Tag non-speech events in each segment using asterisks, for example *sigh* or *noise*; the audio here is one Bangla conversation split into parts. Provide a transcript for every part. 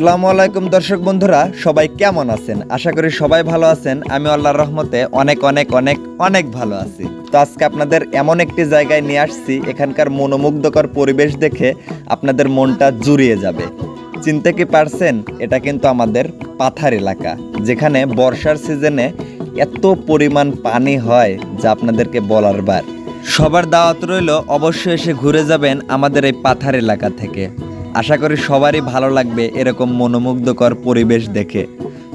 আসসালামু আলাইকুম দর্শক বন্ধুরা, সবাই কেমন আছেন? আশা করি সবাই ভালো আছেন। আমি আল্লাহর রহমতে অনেক অনেক অনেক অনেক ভালো আছি। তো আজকে আপনাদের এমন একটি জায়গায় নিয়ে আসছি, এখানকার মনোমুগ্ধকর পরিবেশ দেখে আপনাদের মনটা জুড়িয়ে যাবে। চিনতে কি পারছেন? এটা কিন্তু আমাদের পাথার এলাকা, যেখানে বর্ষার সিজনে এত পরিমাণ পানি হয় যা আপনাদেরকে বলার বার। সবার দাওয়াত রইল, অবশ্যই এসে ঘুরে যাবেন আমাদের এই পাথার এলাকা থেকে। আশা করি সবারই ভালো লাগবে এরকম মনোমুগ্ধকর পরিবেশ দেখে।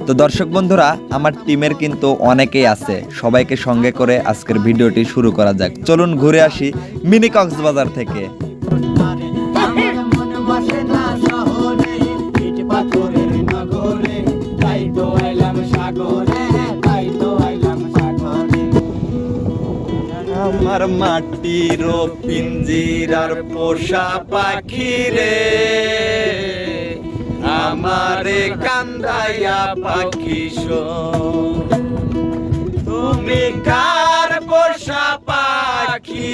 তো দর্শক বন্ধুরা, আমার টিমের কিন্তু অনেকেই আছে। সবাইকে সঙ্গে করে আজকের ভিডিওটি শুরু করা যাক। চলুন ঘুরে আসি মিনি কক্সবাজার থেকে। আমার আমার মাটির পিঞ্জিরার পোষা পাখি রে। আমারে কান্দাইয়া পাখি। তুমি কার পোষা পাখি?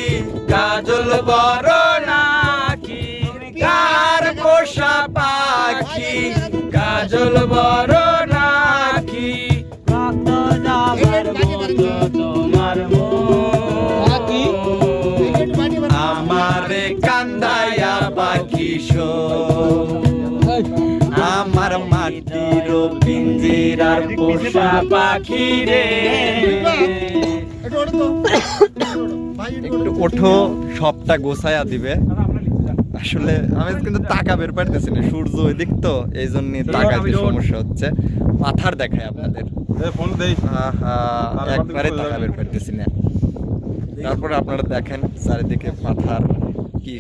কাজল বড় নাকি? কার পোষা পাখি? কাজল বড় আমার মাটির পিঞ্জিরার পোষা পাখি রে। একটু ওঠো সবটা গোছায়া দিবে। আসলে আমি কিন্তু টাকা বের পারতেছি না সূর্য ওই দিক তো এই জন্য টাকাতে সমস্যা হচ্ছে। মাথার দেখায় আপনাদের। ফোন দেই। একবারে টাকা বের পারতেছি না। তারপরে আপনারা দেখেন চারিদিকে পাথার কি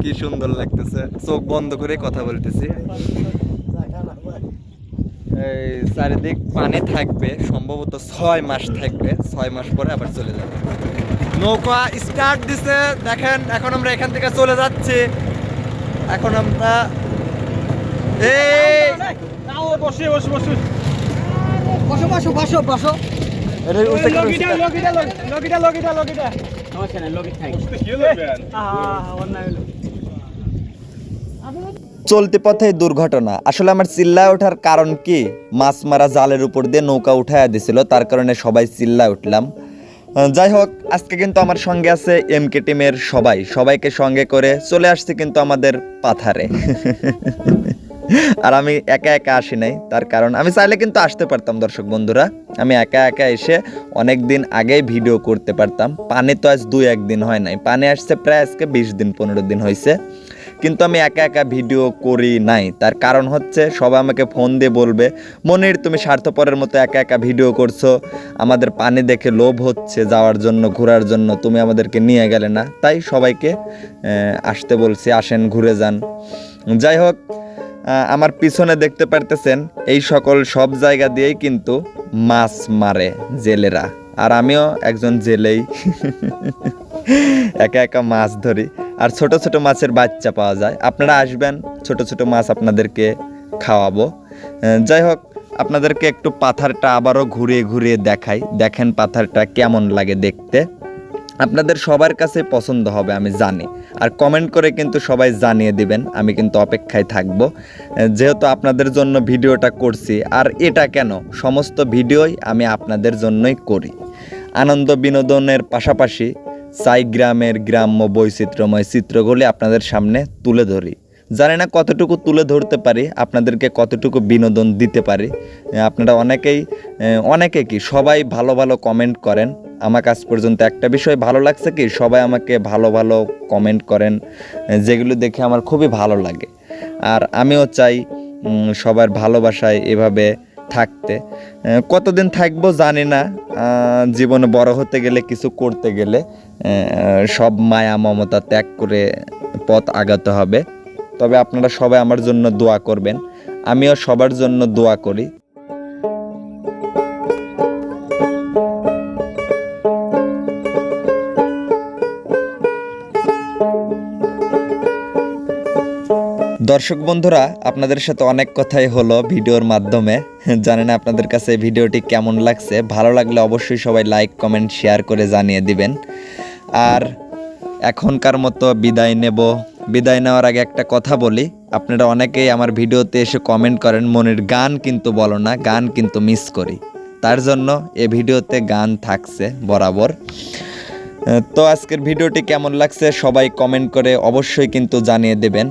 কি সুন্দর লাগতেছে। চোখ বন্ধ করে কথা বলতেছি। এই চারিদিক পানি থাকবে সম্ভবত ছয় মাস থাকবে ছয় মাস পরে আবার চলে যাবে। নৌকা স্টার্ট দিছে দেখেন এখন আমরা এখান থেকে চলে যাচ্ছি। এখন আমরা এই বসে বসে বসে বসো। বসো বসো বসো। লগিটা লগিটা লগিটা। সমস্যা নাই *laughs* চলতি পথে দুর্ঘটনা। আসলে আমার চিল্লায় ওঠার কারণ কি? মাছ মারা জালের উপর দিয়ে নৌকা উঠাইয়া দিছিল তার কারণে সবাই চিল্লায় উঠলাম। যাই হোক আজকে কিন্তু আমার সঙ্গে আছে এম কে টিমের সবাই। সবাইকে সঙ্গে করে চলে আসছে কিন্তু আমাদের পাথারে। *laughs* আর আমি একা একা আসি নাই, তার কারণ আমি চাইলে কিন্তু আসতে পারতাম, দর্শক বন্ধুরা। আমি একা একা এসে অনেক দিন আগেই ভিডিও করতে পারতাম। পানি তো আজ দুই একদিন হয় নাই। পানি আসছে প্রায় আজকে বিশ দিন, পনেরো দিন হয়েছে কিন্তু আমি একা একা ভিডিও করি নাই। তার কারণ হচ্ছে সবাই আমাকে ফোন দিয়ে বলবে, মনির, তুমি স্বার্থপরের মতো একা একা ভিডিও করছ। আমাদের পানি দেখে লোভ হচ্ছে যাওয়ার জন্য, ঘোরার জন্য। তুমি আমাদেরকে নিয়ে গেলে না। তাই সবাইকে আসতে বলছি, আসেন, ঘুরে যান। যাই হোক আমার পিছনে দেখতে পারতেছেন, এই সকল সব জায়গা দিয়েই কিন্তু মাছ মারে জেলেরা। আর আমিও একজন জেলেই। একা একা মাছ ধরি। আর ছোট ছোট মাছের বাচ্চা পাওয়া যায়। আপনারা আসবেন, ছোট ছোট মাছ আপনাদেরকে খাওয়াবো। যাই হোক, আপনাদেরকে একটু পাথারটা আবারও ঘুরিয়ে ঘুরিয়ে দেখাই। দেখেন পাথারটা কেমন লাগে দেখতে। আপনাদের সবার কাছে পছন্দ হবে, আমি জানি। আর কমেন্ট করে কিন্তু সবাই জানিয়ে দিবেন, আমি কিন্তু অপেক্ষায় থাকব। যেহেতু আপনাদের জন্য ভিডিওটা করছি, আর এটা কেন? সমস্ত ভিডিওই আমি আপনাদের জন্যই করি। আনন্দ বিনোদনের পাশাপাশি চাই গ্রামের গ্রাম্য বৈচিত্র্যময় চিত্রগুলি আপনাদের সামনে তুলে ধরি। জানি না কতটুকু তুলে ধরতে পারি, আপনাদেরকে কতটুকু বিনোদন দিতে পারি। আপনারা অনেকেই অনেকে কি সবাই ভালো ভালো কমেন্ট করেন। আমার কাছ পর্যন্ত একটা বিষয় ভালো লাগছে কি, সবাই আমাকে ভালো ভালো কমেন্ট করেন যেগুলো দেখে আমার খুবই ভালো লাগে। আর আমিও চাই সবার ভালোবাসায় এভাবে থাকতে। কতদিন থাকব জানি না জীবনে বড় হতে গেলে, কিছু করতে গেলে সব মায়া মমতা ত্যাগ করে পথ আগাতে হবে। তবে আপনারা সবাই আমার জন্য দোয়া করবেন। আমিও সবার জন্য দোয়া করি। দর্শক বন্ধুরা, আপনাদের সাথে অনেক কথাই হলো ভিডিওর মাধ্যমে। জানেন আপনাদের কাছে ভিডিওটি কেমন লাগছে। ভালো লাগলে অবশ্যই সবাই লাইক, কমেন্ট, শেয়ার করে জানিয়ে দিবেন। আর এখনকার মতো বিদায় নেব। বিদায় নেওয়ার আগে একটা কথা বলি। আপনারা অনেকেই আমার ভিডিওতে এসে কমেন্ট করেন, মনের গান কিন্তু বলো না, গান কিন্তু মিস করি। তার জন্য এ ভিডিওতে গান থাকছে বরাবর। তো আজকের ভিডিওটি কেমন লাগছে সবাই কমেন্ট করে অবশ্যই কিন্তু জানিয়ে দেবেন।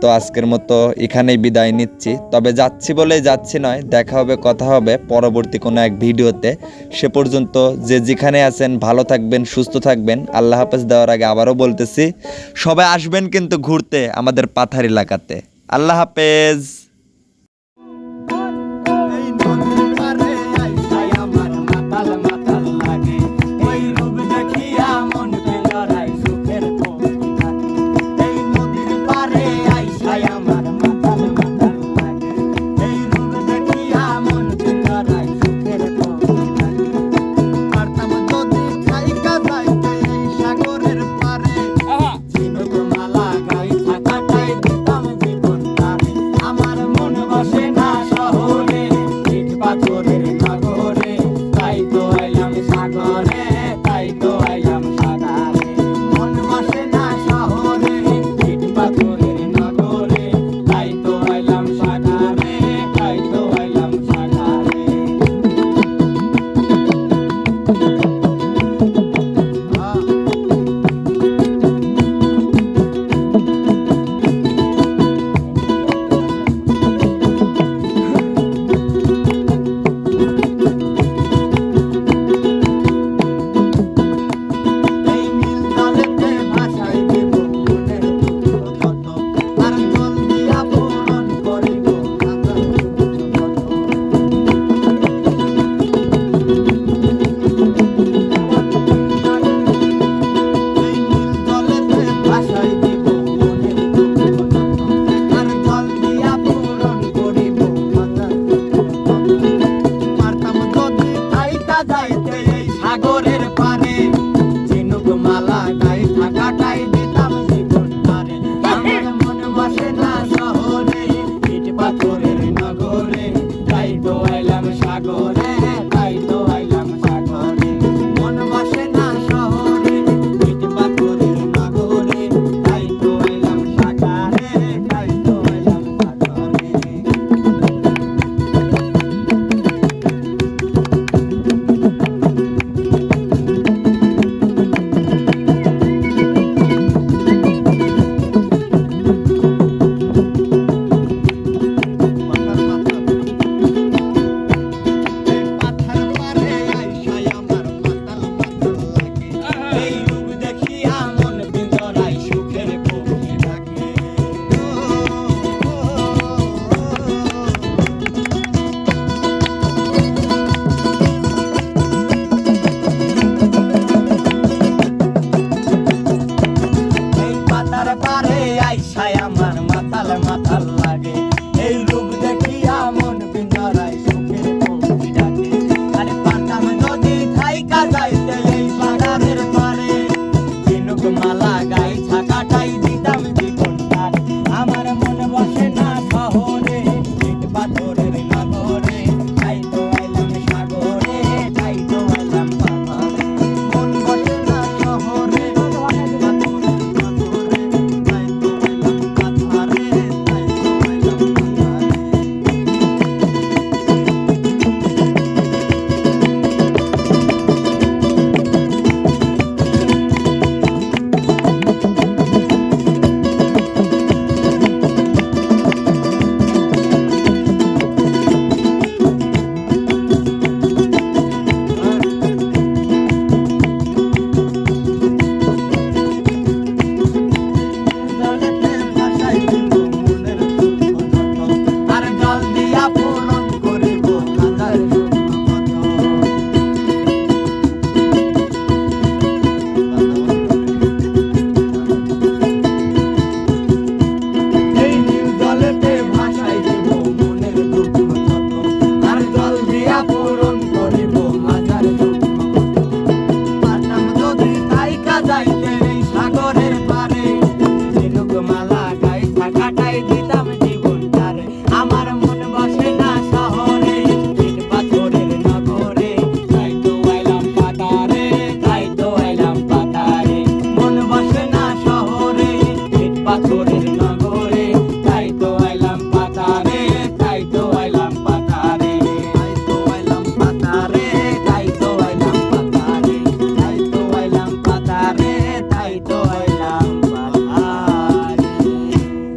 তো আজকের মতো এখানেই বিদায় নিচ্ছি। তবে যাচ্ছি বলে যাচ্ছি নয়, দেখা হবে, কথা হবে পরবর্তী কোনো এক ভিডিওতে। সে পর্যন্ত যে যেখানে আছেন, ভালো থাকবেন, সুস্থ থাকবেন। আল্লাহ হাফেজ দেওয়ার আগে আবারও বলতেছি, সবাই আসবেন কিন্তু ঘুরতে আমাদের পাথার এলাকাতে। আল্লাহ হাফেজ। যাইতে এই সাগরের